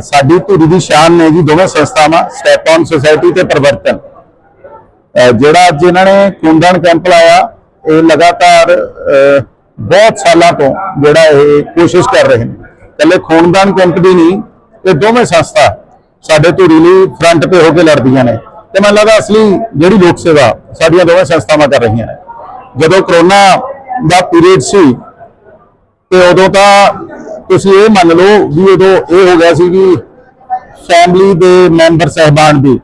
ਸਾਡੀ ਧੁਰੀ ਦੀ ਸ਼ਾਨ ਨੇ ਜੀ ਦੋਵੇਂ ਸੰਸਥਾਵਾਂ ਸਟੈਪ ਔਨ ਸੁਸਾਇਟੀ ਤੇ ਪਰਿਵਰਤਨ। ਜਿਹੜਾ ਅੱਜ ਇਹਨਾਂ ਨੇ ਖੂਨਦਾਨ ਕੈਂਪ ਲਾਇਆ, ਇਹ ਲਗਾਤਾਰ ਬਹੁਤ ਸਾਲਾਂ ਤੋਂ ਜਿਹੜਾ ਇਹ ਕੋਸ਼ਿਸ਼ ਕਰ ਰਹੇ ਨੇ। ਇਕੱਲੇ ਖੂਨਦਾਨ ਕੈਂਪ ਦੀ ਨਹੀਂ, ਇਹ ਦੋਵੇਂ ਸੰਸਥਾ ਸਾਡੇ ਧੂਰੀ ਲਈ ਫਰੰਟ ਤੇ ਹੋ ਕੇ ਲੜਦੀਆਂ ਨੇ। ਤੇ ਮੈਨੂੰ ਲੱਗਦਾ ਅਸਲੀ ਜਿਹੜੀ ਲੋਕ ਸੇਵਾ ਸਾਡੀਆਂ ਦੋਵੇਂ ਸੰਸਥਾਵਾਂ ਕਰ ਰਹੀਆਂ ਨੇ। ਜਦੋਂ ਕਰੋਨਾ ਦਾ ਪੀਰੀਅਡ ਸੀ, ਤੇ ਉਦੋਂ ਤਾਂ ਤੁਸੀਂ ਇਹ ਮੰਨ ਲਓ ਵੀ ਉਦੋਂ ਇਹ ਹੋ ਗਿਆ ਸੀ ਵੀ ਫੈਮਿਲੀ ਦੇ ਮੈਂਬਰ ਸਹਿਬਾਨ ਵੀ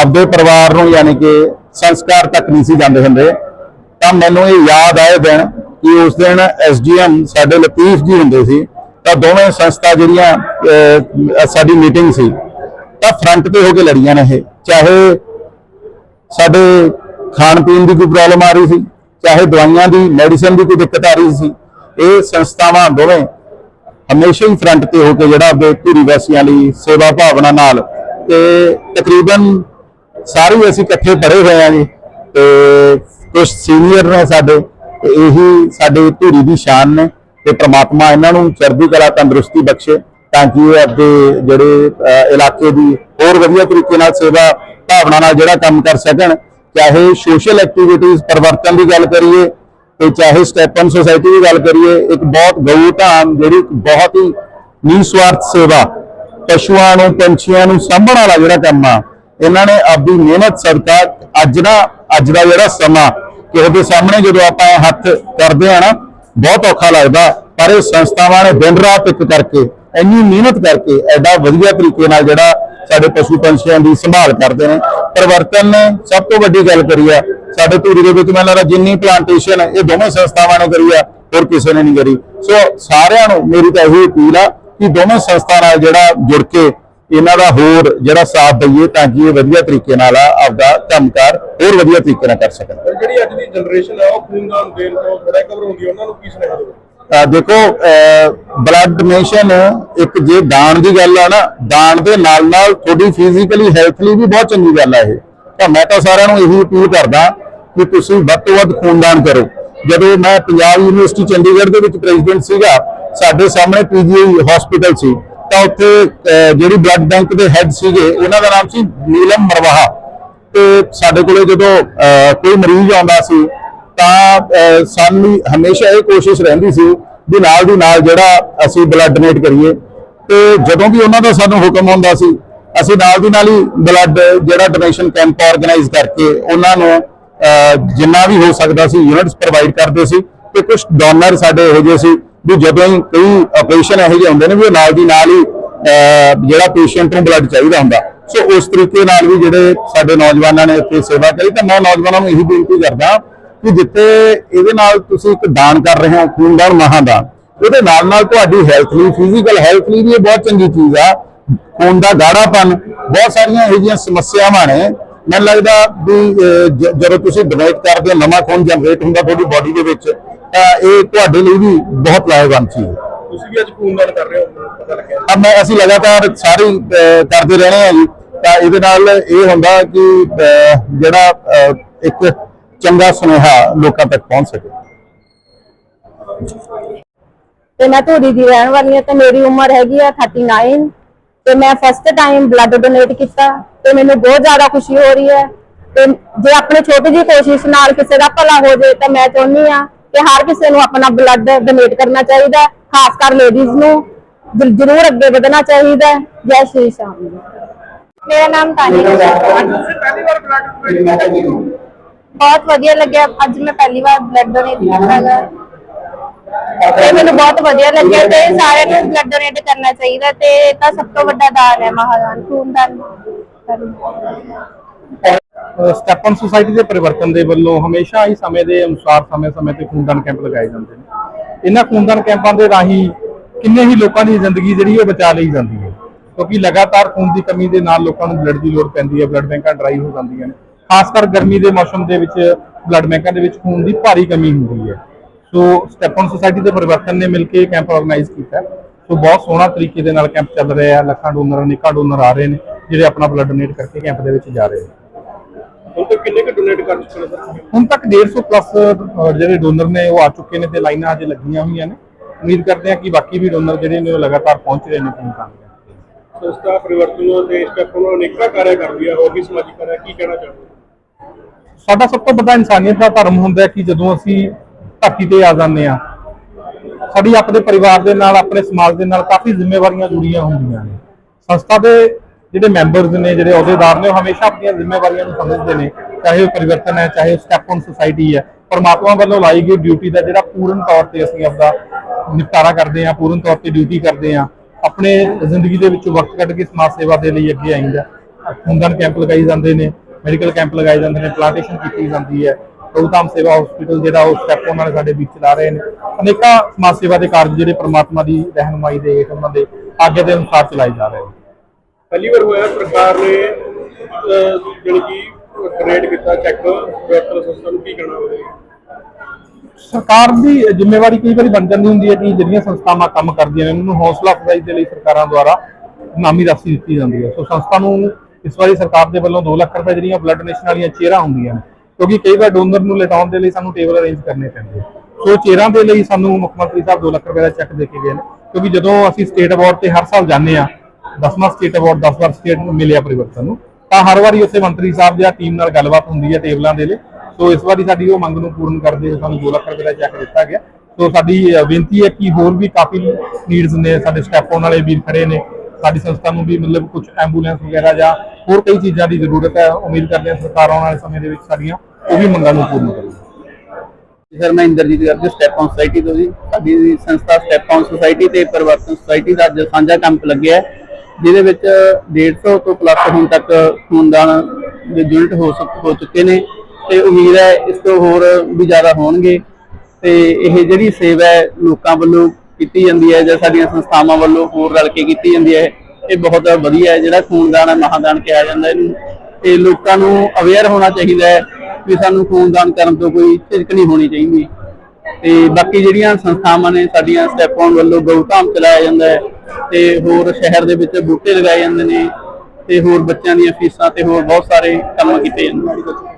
ਆਪਦੇ ਪਰਿਵਾਰ ਨੂੰ ਯਾਨੀ ਕਿ ਸੰਸਕਾਰ ਤੱਕ ਨਹੀਂ ਸੀ ਜਾਂਦੇ ਹੁੰਦੇ। ਤਾਂ ਮੈਨੂੰ ਇਹ ਯਾਦ ਆਏ ਦਿਨ ਕਿ ਉਸ ਦਿਨ ਐਸਡੀਐਮ ਸਾਡੇ ਲਤੀਫ ਜੀ ਹੁੰਦੇ ਸੀ, ਤਾਂ ਦੋਵੇਂ ਸੰਸਥਾ ਜਿਹੜੀਆਂ ਸਾਡੀ ਮੀਟਿੰਗ ਸੀ, ਤਾਂ ਫਰੰਟ ਤੇ ਹੋ ਕੇ ਲੜੀਆਂ ਨੇ ਇਹ। ਚਾਹੇ ਸਾਡੇ ਖਾਣ ਪੀਣ ਦੀ ਕੋਈ ਪ੍ਰੋਬਲਮ ਆ ਰਹੀ ਸੀ, ਚਾਹੇ ਦਵਾਈਆਂ ਦੀ ਮੈਡੀਸਨ ਦੀ ਕੋਈ ਦਿੱਕਤ ਆ ਰਹੀ ਸੀ, ਇਹ ਸੰਸਥਾਵਾਂ ਦੋਵੇਂ ਹਮੇਸ਼ਾ ਹੀ ਫਰੰਟ ਤੇ ਹੋ ਕੇ ਜਿਹੜਾ ਆਪਦੇ ਧੂਰੀ ਵਾਸੀਆਂ ਲਈ ਸੇਵਾ ਭਾਵਨਾ ਨਾਲ ਤੇ ਤਕਰੀਬਨ ਸਾਰੇ ਅਸੀਂ ਇਕੱਠੇ ਪੜੇ ਹੋਏ ਆ ਜੀ ਤੇ ਕੁਝ ਸੀਨੀਅਰ ਨੇ ਸਾਡੇ ਤੇ ਇਹੀ ਸਾਡੇ ਧੂਰੀ ਦੀ ਸ਼ਾਨ ਨੇ ਤੇ ਪ੍ਰਮਾਤਮਾ ਇਹਨਾਂ ਨੂੰ ਚੜ੍ਹਦੀ ਕਲਾ ਤੰਦਰੁਸਤੀ ਬਖਸ਼ੇ ਤਾਂ ਕਿ ਇਹ ਆਪਣੇ ਜਿਹੜੇ ਇਲਾਕੇ ਦੀ ਹੋਰ ਵਧੀਆ ਤਰੀਕੇ ਨਾਲ ਸੇਵਾ ਭਾਵਨਾ ਨਾਲ ਜਿਹੜਾ ਕੰਮ ਕਰ ਸਕਣ। ਚਾਹੇ ਸੋਸ਼ਲ ਐਕਟੀਵਿਟੀਜ਼ ਪਰਿਵਰਤਨ ਦੀ ਗੱਲ ਕਰੀਏ ਤੇ ਚਾਹੇ ਸਟੈਪਨ ਸੁਸਾਇਟੀ ਦੀ ਗੱਲ ਕਰੀਏ, ਇੱਕ ਬਹੁਤ ਗਊ ਧਾਮ ਜਿਹੜੀ ਇੱਕ ਬਹੁਤ ਹੀ ਨਿਸਵਾਰਥ ਸੇਵਾ ਪਸ਼ੂਆਂ ਨੂੰ, ਪੰਛੀਆਂ ਨੂੰ ਸਾਂਭਣ ਵਾਲਾ ਜਿਹੜਾ ਕੰਮ ਆ, ਇਹਨਾਂ ਨੇ ਆਪਦੀ ਮਿਹਨਤ, ਸਦਕਾ ਅੱਜ ਨਾ ਅੱਜ ਦਾ ਜਿਹੜਾ ਸਮਾਂ ਕਿਸੇ ਦੇ ਸਾਹਮਣੇ ਜਦੋਂ ਆਪਾਂ ਹੱਥ ਕਰਦੇ ਆ ਨਾ, ਬਹੁਤ ਔਖਾ ਲੱਗਦਾ, ਪਰ ਇਹ ਸੰਸਥਾਵਾਂ ਨੇ ਦਿਨ ਰਾਤ ਇੱਕ ਕਰਕੇ, ਇੰਨੀ ਮਿਹਨਤ ਕਰਕੇ ਐਡਾ ਵਧੀਆ ਤਰੀਕੇ ਨਾਲ ਜਿਹੜਾ ਸਾਡੇ ਪਸ਼ੂ ਪੰਛੀਆਂ ਦੀ ਸੰਭਾਲ ਕਰਦੇ ਨੇ। ਪਰਿਵਰਤਨ ਨੇ ਸਭ ਤੋਂ ਵੱਡੀ ਗੱਲ ਕਰੀ ਆ ਸਾਡੇ ਧੂਰੀ ਦੇ ਵਿੱਚ ਮੈਨੂੰ ਲੱਗਦਾ ਜਿੰਨੀ ਪਲਾਂਟੇਸ਼ਨ ਇਹ ਦੋਵੇਂ ਸੰਸਥਾਵਾਂ ਨੇ ਕਰੀ ਆ ਹੋਰ ਕਿਸੇ ਨੇ ਨਹੀਂ ਕਰੀ। ਸੋ ਸਾਰਿਆਂ ਨੂੰ ਮੇਰੀ ਤਾਂ ਇਹੀ ਅਪੀਲ ਆ ਕਿ ਦੋਵੇਂ ਸੰਸਥਾ ਨਾਲ ਜਿਹੜਾ ਜੁੜ ਕੇ ਇਹਨਾਂ ਦਾ ਹੋਰ ਜਿਹੜਾ ਸਾਥ ਦਈਏ ਤਾਂ ਕਿ ਇਹ ਵਧੀਆ ਤਰੀਕੇ ਨਾਲ ਆਪਦਾ ਕੰਮਕਾਰ ਹੋਰ ਵਧੀਆ ਤਰੀਕੇ ਨਾਲ ਕਰ ਸਕਣ। ਜਿਹੜੀ ਅੱਜ ਦੀ ਜਨਰੇਸ਼ਨ ਆ ਉਹ ਖੂਨਦਾਨ ਦੇਣ ਤੋਂ ਥੋੜਾ ਘਬਰਾਉਂਦੀ ਆ ਉਹਨਾਂ ਨੂੰ ਕੀ ਸੁਨੇਹਾ ਅਹ ਦੇਖੋ ਬਲੱਡ ਡੋਨੇਸ਼ਨ ਇੱਕ ਜੇ ਦਾਨ ਦੀ ਗੱਲ ਆ ਨਾ ਦਾਨ ਦੇ ਨਾਲ ਨਾਲ ਤੁਹਾਡੀ ਫਿਜ਼ੀਕਲੀ ਹੈਲਥ ਲਈ ਵੀ ਬਹੁਤ ਚੰਗੀ ਗੱਲ ਆ ਇਹ। ਤਾਂ ਮੈਂ ਤਾਂ ਸਾਰਿਆਂ ਨੂੰ ਇਹੀ ਅਪੀਲ ਕਰਦਾ ਕਿ ਤੁਸੀਂ ਵੱਧ ਤੋਂ ਵੱਧ ਖੂਨਦਾਨ ਕਰੋ। ਜਦੋਂ ਮੈਂ ਪੰਜਾਬ ਯੂਨੀਵਰਸਿਟੀ ਚੰਡੀਗੜ੍ਹ ਦੇ ਵਿੱਚ ਪ੍ਰੈਜ਼ੀਡੈਂਟ ਸੀਗਾ, ਸਾਡੇ ਸਾਹਮਣੇ ਪੀਜੀਆਈ ਹਸਪੀਟਲ ਸੀ, ਤਾਂ ਉੱਥੇ ਜਿਹੜੀ ਬਲੱਡ ਬੈਂਕ ਦੇ ਹੈੱਡ ਸੀਗੇ, ਉਹਨਾਂ ਦਾ ਨਾਮ ਸੀ ਨੀਲਮ ਮਰਵਾਹਾ। ਤੇ ਸਾਡੇ ਕੋਲੇ ਜਦੋਂ ਕੋਈ ਮਰੀਜ਼ ਆਉਂਦਾ ਸੀ, ਤਾਂ ਸਾਨੂੰ ਹਮੇਸ਼ਾ ਇਹ ਕੋਸ਼ਿਸ਼ ਰਹਿੰਦੀ ਸੀ ਵੀ ਨਾਲ ਦੀ ਨਾਲ ਜਿਹੜਾ ਅਸੀਂ ਬਲੱਡ ਡੋਨੇਟ ਕਰੀਏ। ਤੇ ਜਦੋਂ ਵੀ ਉਹਨਾਂ ਦਾ ਸਾਨੂੰ ਹੁਕਮ ਆਉਂਦਾ ਸੀ, ਅਸੀਂ ਨਾਲ ਦੀ ਨਾਲ ਹੀ ਬਲੱਡ ਜਿਹੜਾ ਡੋਨੇਸ਼ਨ ਕੈਂਪ ਆਰਗੇਨਾਈਜ਼ ਕਰਕੇ ਉਹਨਾਂ ਨੂੰ ਜਿੰਨਾ ਵੀ ਹੋ ਸਕਦਾ ਸੀ ਯੂਨਿਟਸ ਪ੍ਰੋਵਾਈਡ ਕਰਦੇ ਸੀ ਤੇ ਕੁਝ ਡੋਨਰ ਸਾਡੇ ਇਹੋ ਜਿਹੇ ਸੀ ਵੀ ਜਦੋਂ ਹੀ ਕਈ ਆਪਰੇਸ਼ਨ ਇਹੋ ਜਿਹੇ ਹੁੰਦੇ ਨੇ ਵੀ ਉਹ ਨਾਲ ਦੀ ਨਾਲ ਹੀ ਜਿਹੜਾ ਪੇਸ਼ੈਂਟ ਨੂੰ ਬਲੱਡ ਚਾਹੀਦਾ ਹੁੰਦਾ। ਸੋ ਉਸ ਤਰੀਕੇ ਨਾਲ ਵੀ ਜਿਹੜੇ ਸਾਡੇ ਨੌਜਵਾਨਾਂ ਨੇ ਇੱਥੇ ਸੇਵਾ ਕਰੀ ਤਾਂ ਮੈਂ ਨੌਜਵਾਨਾਂ ਨੂੰ ਇਹੀ ਬੇਨਤੀ ਕਰਦਾ ਕਿ ਜਿੱਥੇ ਇਹਦੇ ਨਾਲ ਤੁਸੀਂ ਇੱਕ ਦਾਨ ਕਰ ਰਹੇ ਹੋ, ਖੂਨਦਾਨ, ਮਹਾਦਾਨ, ਉਹਦੇ ਨਾਲ ਨਾਲ ਤੁਹਾਡੀ ਹੈਲਥ ਲਈ ਫਿਜ਼ੀਕਲ ਹੈਲਥ ਲਈ ਵੀ ਇਹ ਬਹੁਤ ਚੰਗੀ ਚੀਜ਼ ਆ। ਖੂਨ ਦਾ ਗਾੜਾਪਨ, ਬਹੁਤ ਸਾਰੀਆਂ ਇਹੋ ਜਿਹੀਆਂ ਸਮੱਸਿਆਵਾਂ ਨੇ ਮੈਨੂੰ ਲੱਗਦਾ ਵੀ ਜਦੋਂ ਤੁਸੀਂ ਡੋਨੇਟ ਕਰਦੇ ਹੋ ਨਵਾਂ ਖੂਨ ਜਨਰੇਟ ਹੁੰਦਾ ਤੁਹਾਡੀ ਬਾਡੀ ਦੇ ਵਿੱਚ ਤਾਂ ਇਹ ਤੁਹਾਡੇ ਲਈ ਵੀ ਬਹੁਤ ਲਾਹੇਵੰਦ ਚੀਜ਼ ਹੈ ਤੁਸੀਂ ਵੀ ਅੱਜ ਖੂਨਦਾਨ ਕਰ ਰਹੇ ਹੋ ਪਤਾ ਲੱਗਿਆ। ਅਬ ਮੈਂ ਅਸੀਂ ਲਗਾਤਾਰ ਸਾਰੇ ਹੀ, ਕਰਦੇ ਰਹਿਣੇ ਆ ਜੀ। ਤਾਂ ਇਹਦੇ ਨਾਲ ਇਹ ਹੁੰਦਾ ਕਿ ਜਿਹੜਾ ਇੱਕ ਚੰਗਾ ਸੁਨੇਹਾ ਲੋਕਾਂ ਤੱਕ ਪਹੁੰਚ ਸਕੇ। ਤੇ ਮੈਂ ਧੂਰੀ ਦੀ ਰਹਿਣ ਵਾਲੀ ਹਾਂ ਤੇ ਮੇਰੀ ਉਮਰ ਹੈਗੀ ਆ 39 ਤੇ ਮੈਂ ਫਸਟ ਟਾਈਮ ਬਲੱਡ ਡੋਨੇਟ ਕੀਤਾ ਤੇ ਮੈਨੂੰ ਬਹੁਤ ਜ਼ਿਆਦਾ ਖੁਸ਼ੀ ਹੋ ਰਹੀ ਹੈ। ਤੇ ਜੇ ਆਪਣੇ ਛੋਟੀ ਜਿਹੀ ਕੋਸ਼ਿਸ਼ ਨਾਲ ਕਿਸੇ ਦਾ ਭਲਾ ਹੋ ਜਾਏ ਤਾਂ ਮੈਂ ਚਾਹੁੰਦੀ ਆ ਕਿ ਹਰ ਕਿਸੇ ਨੂੰ ਆਪਣਾ ਬਲੱਡ ਡੋਨੇਟ ਕਰਨਾ ਚਾਹੀਦਾ ਖਾਸ ਕਰ ਲੇਡੀਜ਼ ਨੂੰ। ਜ- ਜ਼ਰੂਰ ਅੱਗੇ ਵਧਣਾ ਚਾਹੀਦਾ। ਜੈ ਸ਼੍ਰੀ ਸ਼ਾਮ ਮੇਰਾ ਨਾਮ ਤਾਨੀਆ ਬਹੁਤ ਵਧੀਆ ਲੱਗਿਆ। ਅੱਜ ਮੈਂ ਪਹਿਲੀ ਵਾਰ ਬਲੱਡ ਡੋਨੇਟ ਕੀਤਾ ਹੈਗਾ। ਤੇ ਮੈਨੂੰ ਬਹੁਤ ਵਧੀਆ ਲੱਗਿਆ ਤੇ ਸਾਰਿਆਂ ਨੂੰ ਬਲੱਡ ਡੋਨੇਟ ਕਰਨਾ ਚਾਹੀਦਾ ਤੇ ਇਹ ਤਾਂ ਸਭ ਤੋਂ ਵੱਡਾ ਦਾਨ ਹੈ ਮਹਾਦਾਨ ਖੂਨਦਾਨ ਸਟੈਪਨ ਸੁਸਾਇਟੀ ਦੇ ਪਰਿਵਰਤਨ ਦੇ ਵੱਲੋਂ ਹਮੇਸ਼ਾ ਹੀ ਸਮੇਂ ਦੇ ਅਨੁਸਾਰ ਸਮੇਂ-ਸਮੇਂ ਤੇ ਖੂਨਦਾਨ ਕੈਂਪ ਲਗਾਏ ਜਾਂਦੇ ਨੇ। ਇਹਨਾਂ ਖੂਨਦਾਨ ਕੈਂਪਾਂ ਦੇ ਰਾਹੀਂ ਕਿੰਨੇ ਹੀ ਲੋਕਾਂ ਦੀ ਜ਼ਿੰਦਗੀ ਜਿਹੜੀ ਉਹ ਬਚਾ ਲਈ ਜਾਂਦੀ ਹੈ। ਕਿਉਂਕਿ ਲਗਾਤਾਰ ਖੂਨ ਦੀ ਕਮੀ ਦੇ ਨਾਲ ਲੋਕਾਂ ਨੂੰ ਬਲੱਡ ਦੀ ਲੋੜ ਪੈਂਦੀ ਹੈ ਬਲੱਡ ਬੈਂਕਾਂ ਡਰਾਈ ਹੋ ਜਾਂਦੀਆਂ ਨੇ। ਖਾਸ ਕਰ ਗਰਮੀ ਦੇ ਮੌਸਮ ਦੇ ਵਿੱਚ ਬਲੱਡ ਬੈਂਕਾਂ ਦੇ ਵਿੱਚ ਖੂਨ ਦੀ ਭਾਰੀ ਕਮੀ ਹੁੰਦੀ ਹੈ। ਸੋ ਸਟੈਪਨ ਸੁਸਾਇਟੀ ਦੇ ਪਰਿਵਰਤਨ ਨੇ ਮਿਲ ਕੇ ਕੈਂਪ ਆਰਗੇਨਾਈਜ਼ ਕੀਤਾ। ਸੋ ਬਹੁਤ ਸੋਹਣਾ ਤਰੀਕੇ ਦੇ ਨਾਲ ਕੈਂਪ ਚੱਲ ਰਿਹਾ ਹੈ। ਲੱਖਾਂ ਡੋਨਰ ਅਨੇਕਾਂ ਡੋਨਰ ਆ ਰਹੇ ਨੇ ਜਿਹੜੇ ਆਪਣਾ ਬਲੱਡ ਡੋਨੇਟ ਕਰਕੇ ਕੈਂਪ ਦੇ ਵਿੱਚ ਜਾ ਰਹੇ ਨੇ। ਹੁਣ ਤੱਕ ਕਿੰਨੇ ਕੁ ਡੋਨੇਟ ਕਰ ਚੁੱਕੇ ਨੇ ਸਰ? ਹੁਣ ਤੱਕ 150 ਪਲੱਸ ਜਿਹੜੇ ਡੋਨਰ ਨੇ ਉਹ ਆ ਚੁੱਕੇ ਨੇ ਤੇ ਲਾਈਨਾਂ ਅਜੇ ਲੱਗੀਆਂ ਹੋਈਆਂ ਨੇ। ਉਮੀਦ ਕਰਦੇ ਹਾਂ ਕਿ ਬਾਕੀ ਵੀ ਡੋਨਰ ਜਿਹੜੇ ਨੇ ਉਹ ਲਗਾਤਾਰ ਪਹੁੰਚ ਰਹੇ ਨੇ ਖੂਨ ਦਾਨ ਸੰਸਥਾ ਪਰਿਵਰਤਨ ਦੇ ਸਟੈਪ ਉਹਨਾਂ ਅਨੇਕਾਂ ਕਾਰਿਆ ਕਰਦੀ ਹੈ। ਹੋਰ ਵੀ ਸਮਾਜਿਕ ਕਾਰਿਆ ਕੀ ਕਹਿਣਾ ਚਾਹੁੰਦੇ? ਸਾਡਾ ਸਭ ਤੋਂ ਵੱਡਾ ਇਨਸਾਨੀਅਤ ਦਾ ਧਰਮ ਹੁੰਦਾ ਹੈ ਕਿ ਜਦੋਂ ਅਸੀਂ ਧਰਤੀ ਤੇ ਆ ਜਾਂਦੇ ਆ। ਸਾਡੀ ਆਪਣੇ ਪਰਿਵਾਰ ਦੇ ਨਾਲ, ਆਪਣੇ ਸਮਾਜ ਦੇ ਨਾਲ ਕਾਫੀ ਜ਼ਿੰਮੇਵਾਰੀਆਂ ਜੁੜੀਆਂ ਹੁੰਦੀਆਂ ਨੇ। ਸੰਸਥਾ ਦੇ ਜਿਹੜੇ ਮੈਂਬਰਸ ਨੇ, ਜਿਹੜੇ ਅਹੁਦੇਦਾਰ ਨੇ, ਉਹ ਹਮੇਸ਼ਾ ਆਪਣੀਆਂ ਜ਼ਿੰਮੇਵਾਰੀਆਂ ਨੂੰ ਸਮਝਦੇ ਨੇ, ਚਾਹੇ ਉਹ ਪਰਿਵਰਤਨ ਹੈ, ਚਾਹੇ ਸਟੈਪ ਔਨ ਸੁਸਾਇਟੀ ਹੈ। ਪਰਮਾਤਮਾ ਵੱਲੋਂ ਲਾਈ ਗਈ ਡਿਊਟੀ ਦਾ ਜਿਹੜਾ ਪੂਰਨ ਤੌਰ ਤੇ ਅਸੀਂ ਆਪਦਾ ਨਿਪਟਾਰਾ ਕਰਦੇ ਹਾਂ, ਪੂਰਨ ਤੌਰ ਤੇ ਡਿਊਟੀ ਕਰਦੇ ਹਾਂ, ਆਪਣੇ ਜ਼ਿੰਦਗੀ ਦੇ ਵਿੱਚੋਂ ਵਕਤ ਕੱਢ ਕੇ ਸਮਾਜ ਸੇਵਾ ਦੇ ਲਈ ਅੱਗੇ ਆਈਦਾ। ਖੂਨਦਾਨ ਕੈਂਪ ਲਗਾਏ ਜਾਂਦੇ ਨੇ ਮੈਡੀਕਲ ਕੈਂਪ ਲਗਾਏ ਜਾਂਦੇ ਨੇ ਪਲਾਂਟੇਸ਼ਨ ਕੀਤੀ ਜਾਂਦੀ ਹੈ। ਰੋਹਤਾਮ ਸੇਵਾ ਹਸਪੀਟਲ ਜਿਹੜਾ ਉਹ ਸਟੈਪ ਉਹਨਾਂ ਨੇ ਸਾਡੇ ਵਿੱਚ ਚਲਾ ਰਹੇ ਨੇ। ਅਨੇਕਾਂ ਸਮਾਜ ਸੇਵਾ ਦੇ ਕਾਰਜ ਜਿਹੜੇ ਪ੍ਰਮਾਤਮਾ ਦੀ ਰਹਿਨੁਮਾਈ ਦੇ ਹੇਠ ਉਹਨਾਂ ਦੇ ਆਗੇ ਦੇ ਅਨੁਸਾਰ ਚਲਾਏ ਜਾ ਰਹੇ ਨੇ। ਪਹਿਲੀ ਵਾਰ ਹੋਇਆ ਸਰਕਾਰ ਨੇ ਜਿਹੜੀ ਕਿ ਕ੍ਰੀਏਟ ਕੀਤਾ ਚੈੱਕ ਸੰਸਥਾ ਨੂੰ ਕੀ ਕਹਿਣਾ ਹੋਵੇ? ਸਰਕਾਰ ਦੀ ਜ਼ਿੰਮੇਵਾਰੀ ਕਈ ਵਾਰੀ ਬਣ ਜਾਂਦੀ ਹੁੰਦੀ ਹੈ ਕਿ ਜਿਹੜੀਆਂ ਸੰਸਥਾਵਾਂ ਕੰਮ ਕਰਦੀਆਂ ਨੇ ਉਹਨਾਂ ਨੂੰ ਹੌਸਲਾ ਅਫਜ਼ਾਈ ਦੇ ਲਈ ਸਰਕਾਰਾਂ ਦੁਆਰਾ ਨਾਮੀ ਰਾਸ਼ੀ ਦਿੱਤੀ ਜਾਂਦੀ ਹੈ। ਸੋ ਸੰਸਥਾ ਨੂੰ ਇਸ ਵਾਰੀ ਸਰਕਾਰ ਦੇ ਵੱਲੋਂ 2 ਲੱਖ ਰੁਪਏ ਜਿਹੜੀਆਂ ਬਲੱਡ ਡੋਨੇਸ਼ਨ ਵਾਲੀਆਂ ਚੇਅਰਾਂ ਹੁੰਦੀਆਂ ਨੇ ਕਿਉਂਕਿ ਕਈ ਵਾਰ ਡੋਨਰ ਨੂੰ ਲਿਟਾਉਣ ਦੇ ਲਈ ਸਾਨੂੰ ਟੇਬਲ ਅਰੇਂਜ ਕਰਨੇ ਪੈਂਦੇ ਸੋ ਚੇਅਰਾਂ ਦੇ ਲਈ ਸਾਨੂੰ ਮੁੱਖ ਮੰਤਰੀ ਸਾਹਿਬ 2 ਲੱਖ ਰੁਪਏ ਦਾ ਚੈੱਕ ਦੇ ਕੇ ਗਏ ਨੇ। ਕਿਉਂਕਿ ਜਦੋਂ ਅਸੀਂ ਸਟੇਟ ਅਵਾਰਡ ਤੇ ਹਰ ਸਾਲ ਜਾਂਦੇ ਆ 10ਵਾਂ ਸਟੇਟ ਅਵਾਰਡ 10 ਵਾਰ ਸਟੇਟ ਨੂੰ ਮਿਲਿਆ ਪਰਿਵਰਤਨ ਨੂੰ, ਤਾਂ ਹਰ ਵਾਰੀ ਉੱਥੇ ਮੰਤਰੀ ਸਾਹਿਬ ਜਾਂ ਟੀਮ ਨਾਲ ਗੱਲਬਾਤ ਹੁੰਦੀ ਹੈ ਟੇਬਲਾਂ ਦੇ ਲਈ। ਸੋ ਇਸ ਵਾਰੀ ਸਾਡੀ ਉਹ ਮੰਗ ਨੂੰ ਪੂਰਨ ਕਰਦੇ ਹੋਏ ਸਾਨੂੰ 2 ਲੱਖ ਰੁਪਏ ਦਾ ਚੈੱਕ ਦਿੱਤਾ ਗਿਆ। ਸੋ ਸਾਡੀ ਬੇਨਤੀ ਹੈ ਕਿ ਹੋਰ ਵੀ ਕਾਫੀ ਨੀਡਸ ਨੇ, ਸਾਡੇ ਸਟੈਪ ਆਉਣ ਵਾਲੇ ਵੀਰ ਖੜੇ ਨੇ। ਸਾਡੀ ਸੰਸਥਾ ਨੂੰ ਵੀ ਮਤਲਬ ਕੁਝ ਐਂਬੂਲੈਂਸ ਵਗੈਰਾ ਜਾਂ ਹੋਰ ਕਈ ਚੀਜ਼ਾਂ ਦੀ ਜ਼ਰੂਰਤ ਹੈ, ਉਮੀਦ ਕਰਦੇ ਹਾਂ ਸਰਕਾਰ ਆਉਣ ਵਾਲੇ ਸਮੇਂ ਦੇ ਵਿੱਚ ਸਾਡੀਆਂ ਉਹ ਵੀ ਮੰਗਾਂ ਨੂੰ ਪੂਰਨ ਕਰੇਗੀ ਸਰ, ਮੈਂ Inderjit Garg step on society ਤੋਂ ਜੀ। ਸਾਡੀ ਸੰਸਥਾ ਸਟੈਪ ਔਨ ਸੁਸਾਇਟੀ ਤੇ ਪਰਿਵਰਤਨ ਸੁਸਾਇਟੀ ਦਾ ਅੱਜ ਸਾਂਝਾ ਕੈਂਪ ਲੱਗਿਆ ਜਿਹਦੇ ਵਿੱਚ 150 ਤੋਂ ਪਲੱਸ ਹੁਣ ਤੱਕ ਖੂਨਦਾਨ ਦੇ ਯੂਨਿਟ ਹੋ ਹੋ ਚੁੱਕੇ ਨੇ ਤੇ ਉਮੀਦ ਹੈ ਇਸ ਤੋਂ ਹੋਰ ਵੀ ਜ਼ਿਆਦਾ ਹੋਣਗੇ ਤੇ ਇਹ ਜਿਹੜੀ ਸੇਵਾ ਹੈ ਲੋਕਾਂ ਵੱਲੋਂ ਕੀਤੀ ਜਾਂਦੀ ਹੈ ਜਾਂ ਸਾਡੀਆਂ ਸੰਸਥਾਵਾਂ ਵੱਲੋਂ ਹੋਰ ਰਲ ਕੇ ਕੀਤੀ ਜਾਂਦੀ ਹੈ, ਇਹ ਬਹੁਤ ਵਧੀਆ ਹੈ, ਜਿਹੜਾ ਖੂਨਦਾਨ ਹੈ, ਮਹਾਦਾਨ ਕਿਹਾ ਜਾਂਦਾ ਇਹਨੂੰ। ਤੇ ਲੋਕਾਂ ਨੂੰ ਅਵੇਅਰ ਹੋਣਾ ਚਾਹੀਦਾ ਹੈ ਵੀ ਸਾਨੂੰ ਖੂਨਦਾਨ ਕਰਨ ਤੋਂ ਕੋਈ ਝਿਜਕ ਨਹੀਂ ਹੋਣੀ ਚਾਹੀਦੀ। ਤੇ ਬਾਕੀ ਜਿਹੜੀਆਂ ਸੰਸਥਾਵਾਂ ਨੇ, ਸਾਡੀਆਂ ਸਟੈਪ ਔਨ ਵੱਲੋਂ ਗਊਧਾਮ ਚਲਾਇਆ ਜਾਂਦਾ ਹੈ, ਤੇ ਹੋਰ ਸ਼ਹਿਰ ਦੇ ਵਿੱਚ ਬੂਟੇ ਲਗਾਏ ਜਾਂਦੇ ਨੇ, ਤੇ ਹੋਰ ਬੱਚਿਆਂ ਦੀਆਂ ਫੀਸਾਂ ਤੇ ਹੋਰ ਬਹੁਤ ਸਾਰੇ ਕੰਮ ਕੀਤੇ ਜਾਂਦੇ ਨੇ।